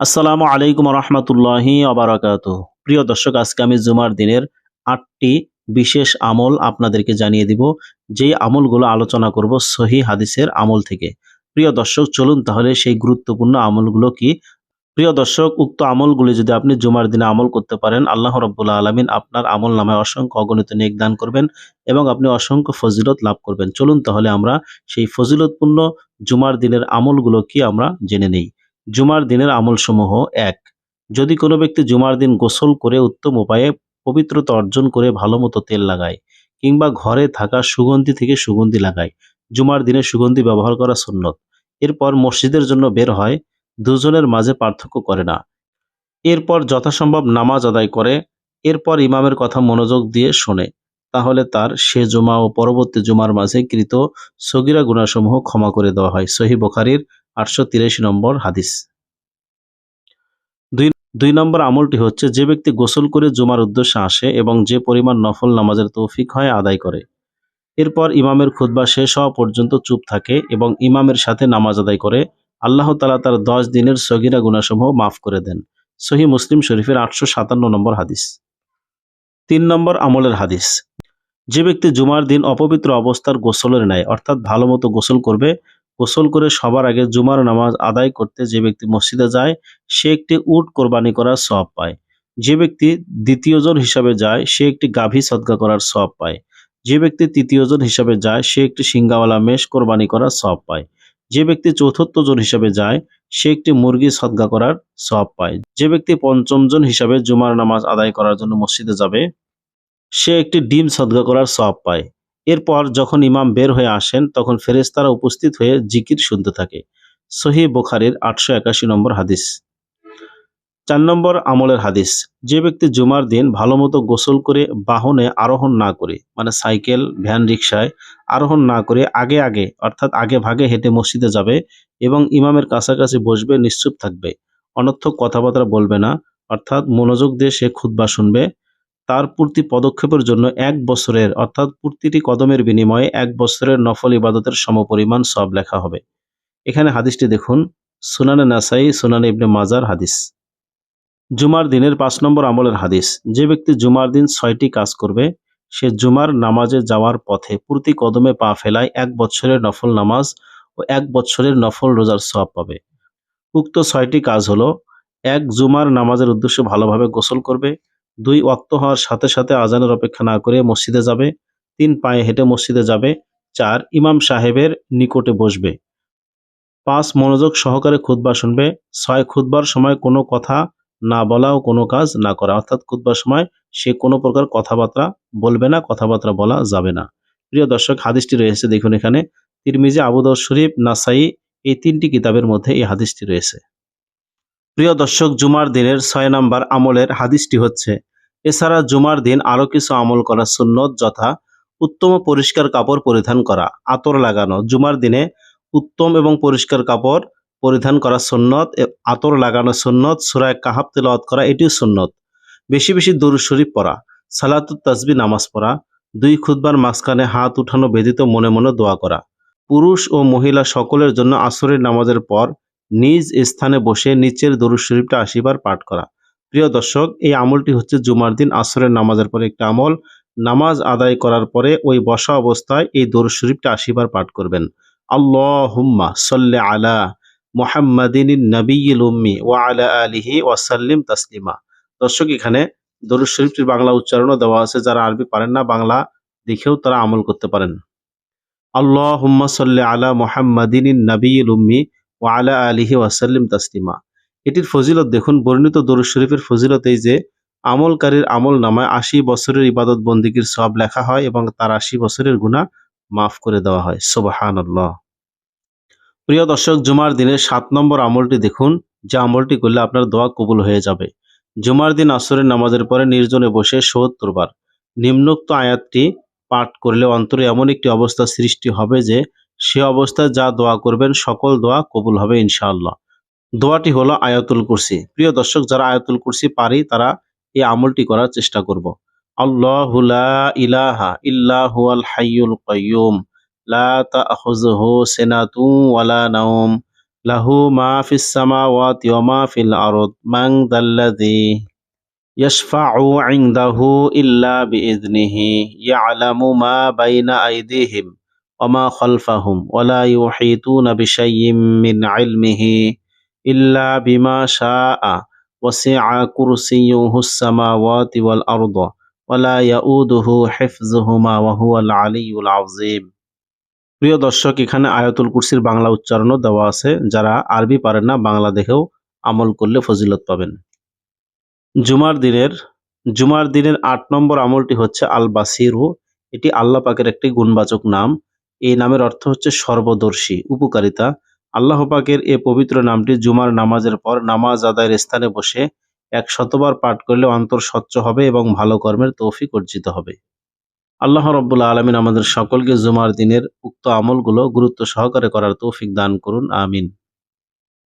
আসসালামু আলাইকুম রহমতুল্লাহি আবরাকাত। প্রিয় দর্শক, আজকে আমি জুমার দিনের আটটি বিশেষ আমল আপনাদেরকে জানিয়ে দিব। যেই আমলগুলো আলোচনা করব সহি হাদিসের আমল থেকে। প্রিয় দর্শক, চলুন তাহলে সেই গুরুত্বপূর্ণ আমলগুলো কি? প্রিয় দর্শক, উক্ত আমলগুলি যদি আপনি জুমার দিনে আমল করতে পারেন, আল্লাহ রব্বুল্লা আলমিন আপনার আমল নামায় অসংখ্য অগণিত নেক দান করবেন এবং আপনি অসংখ্য ফজিলত লাভ করবেন। চলুন তাহলে আমরা সেই ফজিলতপূর্ণ জুমার দিনের আমলগুলো কি আমরা জেনে নেই। জুমার দিনের আমলসমূহ এক। যদি কোনো ব্যক্তি জুমার দিন গোসল করে উত্তম উপায়ে পবিত্রতা অর্জন করে ভালো মতো তেল লাগায় কিংবা ঘরে থাকা সুগন্ধি থেকে সুগন্ধি লাগায়, জুমার দিনে সুগন্ধি ব্যবহার করা সুন্নত। এরপর মসজিদের জন্য বের হয়, দুজনের মাঝে পার্থক্য করে না। এরপর যথাসম্ভব নামাজ আদায় করে, এরপর ইমামের কথা মনোযোগ দিয়ে শোনে। তাহলে তার সে জুমা ও পরবর্তী জুমার মাঝে কৃত সগিরা গুণাসমূহ ক্ষমা করে দেওয়া হয়। সহি বোখারির আটশো তিরাশি নম্বর হাদিস। দুই দুই নম্বর আমলটি হচ্ছে, যে ব্যক্তি গোসল করে জুমার উদ্দেশ্যে আসে এবং যে পরিমাণ নফল নামাজের তৌফিক হয় আদায় করে। এরপর ইমামের খুতবা শেষ হওয়া পর্যন্ত চুপ থাকে এবং ইমামের সাথে নামাজ আদায় করে। আল্লাহ তালা তার দশ দিনের সগিরা গুণাসমূহ মাফ করে দেন। সহি মুসলিম শরীফের আটশো সাতান্ন নম্বর হাদিস। তিন নম্বর আমলের হাদিস। যে ব্যক্তি জুমার দিন অপবিত্র অবস্থার গোসলের নেয়, অর্থাৎ ভালো মতো গোসল করবে, গোসল করে সবার আগে জুমার নামাজ আদায় করতে যে ব্যক্তি মসজিদে যায়, সে একটি উট কোরবানি করার সব পায়। যে ব্যক্তি দ্বিতীয়জন হিসাবে যায়, সে একটি গাভী সদ্গা করার সব পায়। যে ব্যক্তি তৃতীয়জন হিসাবে যায়, সে একটি সিঙ্গাওয়ালা মেষ কোরবানি করার সব পায়। যে ব্যক্তি চতুর্থ জন হিসাবে যায়, সে একটি মুরগি সদ্গা করার সব পায়। যে ব্যক্তি পঞ্চমজন হিসাবে জুমার নামাজ আদায় করার জন্য মসজিদে যাবে সে একটি ডিম সদ্গা করার সব পায়। এরপর যখন ইমাম বের হয়ে আসেন, তখন ফেরেশতারা উপস্থিত হয়ে জিকির শুনতে থাকে। সহি বোখারির আটশো একাশি নম্বর হাদিস। চার নম্বর আমলের হাদিস। যে ব্যক্তি জুমার দিন ভালো মতো গোসল করে বাহনে আরোহণ না করে মানে সাইকেল, ভ্যান রিক্সায় আরোহণ না করে আগে আগে, অর্থাৎ আগে ভাগে হেঁটে মসজিদে যাবে এবং ইমামের কাছাকাছি বসবে, নিশ্চুপ থাকবে, অনর্থক কথাবার্তা বলবে না, অর্থাৎ মনোযোগ দিয়ে সে খুতবা শুনবে তার পূর্তি পদক্ষেপের জন্য এক বছরের, অর্থাৎ প্রতিটি কদমের বিনিময়ে এক বছরের নফল ইবাদতের সমপরিমাণ সব লেখা হবে। এখানে হাদিসটি দেখুন, সুনানে নাসাই, সুনানে ইবনে মাজার হাদিস। জুমার দিনের পাঁচ নম্বর আমলের হাদিস, যে ব্যক্তি জুমার দিন ছয়টি কাজ করবে, সে জুমার নামাজে যাওয়ার পথে প্রতি কদমে পা ফেলায় এক বছরের নফল নামাজ ও এক বছরের নফল রোজার সব পাবে। উক্ত ছয়টি কাজ হলো, এক জুমার নামাজের উদ্দেশ্যে ভালোভাবে গোসল করবে দুই ওয়াক্ত হওয়ার সাথে সাথে আজানের অপেক্ষা না করে মসজিদে যাবে, তিন পায়ে হেঁটে মসজিদে যাবে, চার ইমাম সাহেবের নিকটে বসবে। পাঁচ মনোযোগ সহকারে খুতবা শুনবে, ছয় খুতবার সময় কোনো কথা না বলা ও কোনো কাজ না করা। অর্থাৎ খুতবার সময় সে কোনো প্রকার কথাবার্তা বলবে না, কথাবার্তা বলা যাবে না। প্রিয় দর্শক, হাদিসটি রয়েছে, দেখুন এখানে। তিরমিজি আবুদর শরীফ, নাসাই, এই তিনটি কিতাবের মধ্যে এই হাদিসটি রয়েছে। প্রিয় দর্শক, জুমার দিনের ছয় নম্বর আমলের হাদিসটি হচ্ছে, এছাড়া জুমার দিন আরও কিছু আমল করা সুন্নত যথা উত্তম পরিষ্কার কাপড় পরিধান করা, আতর লাগানো, জুমার দিনে উত্তম এবং পরিষ্কার কাপড় পরিধান করা সুন্নত আতর লাগানো সুন্নত সুরায় কাহাব তেলাওয়াত করা এটিও সুন্নত। বেশি বেশি দরুদ শরীফ পড়া, সালাতুত তাসবি নামাজ পড়া, দুই খুতবার মাঝখানে হাত উঠানো ব্যতীত মনে মনে দোয়া করা। পুরুষ ও মহিলা সকলের জন্য আসরের নামাজের পর নিজ স্থানে বসে নিচের দরুদ শরীফটা আশিবার পাঠ করা। প্রিয় দর্শক, এই আমলটি হচ্ছে জুমার দিন আসরের নামাজের পরে একটা আমল। নামাজ আদায় করার পরে ওই বসা অবস্থায় এই দরুদ শরীফটা আশিবার পাঠ করবেন। আল্লাহ হুম্মা সল্লে আলা মোহাম্মদিন নবীল উম্মি ও আলা আলিহি ওয়াসাল্লিম তাসলিমা। দর্শক, এখানে দরুদ শরীফটির বাংলা উচ্চারণও দেওয়া আছে। যারা আরবি পারেন না, বাংলা দেখেও তারা আমল করতে পারেন। আল্লাহ হুম্মা সল্লে আলা মোহাম্মদিন নবীল উম্মি ও আলা আলিহি ওয়াসাল্লিম তাসলিমা। এটির ফজিলত দেখুন, বর্ণিত দরুদ শরীফের ফজিলত এই যে, আমলকারীর আমল নামায় আশি বছরের ইবাদত বন্দিগির সব লেখা হয় এবং তার আশি বছরের গুণা মাফ করে দেওয়া হয়। সোবাহান প্রিয় দর্শক, জুমার দিনের সাত নম্বর আমলটি দেখুন, যে আমলটি করলে আপনার দোয়া কবুল হয়ে যাবে। জুমার দিন আসরের নামাজের পরে নির্জনে বসে সত্তর বার নিম্নোক্ত আয়াতটি পাঠ করলে অন্তরে এমন একটি অবস্থা সৃষ্টি হবে যে সে অবস্থায় যা দোয়া করবেন, সকল দোয়া কবুল হবে ইনশাআল্লাহ। দোয়াটি হলো আয়াতুল কুরসি। প্রিয় দর্শক, যারা আয়াতুল কুরসি পারি, তারা এই আমলটি করার চেষ্টা করব। আল্লাহ লা ইলাহা ইল্লা হুয়াল হাইয়ুল কাইয়ুম। লা তাখুযুহু সিনাতুন ওয়ালা নাওম। লাহু মা ফিস সামাওয়াতি ওয়া মা ফিল আরদ। মান দাল্লাযী ইয়াশফা'ু 'ইনদাহু ইল্লা বিইذনিহি ইয়া'লামু মা বাইনা আইদিহিম। ওয়া মা খালফাহুম ওয়া লা ইউহিতুনা বিশাইয়্যিম মিন 'ইলমিহি ইল্লা বিমা শাআ ওয়াসি'a কুরসিয়্যুহুস সামাওয়াতি ওয়াল আরদ ওয়া লা ইয়াউদুহু হিফযুহুমা ওয়া হুয়াল 'আলিয়্যুল 'আযীম। প্রিয় দর্শক, এখানে আয়াতুল কুরসির বাংলা উচ্চারণও দেওয়া আছে। যারা আরবি পারেন না, বাংলা দেখেও আমল করলে ফজিলত পাবেন। জুমার দিনের জুমার দিনের আট নম্বর আমলটি হচ্ছে আল বাসিরু এটি আল্লাহ পাকের একটি গুণবাচক নাম। এই নামের অর্থ হচ্ছে সর্বদর্শী, উপকারিতা। আল্লাহ পাকের এ পবিত্র নামটি জুমার নামাজের পর নামাজ আদায়ের স্থানে বসে এক শতবার পাঠ করলে অন্তর স্বচ্ছ হবে এবং ভালো কর্মের তৌফিক অর্জিত হবে। আল্লাহ রব্বুল্লা আলমিন আমাদের সকলকে জুমার দিনের উক্ত আমলগুলো গুরুত্ব সহকারে করার তৌফিক দান করুন, আমিন।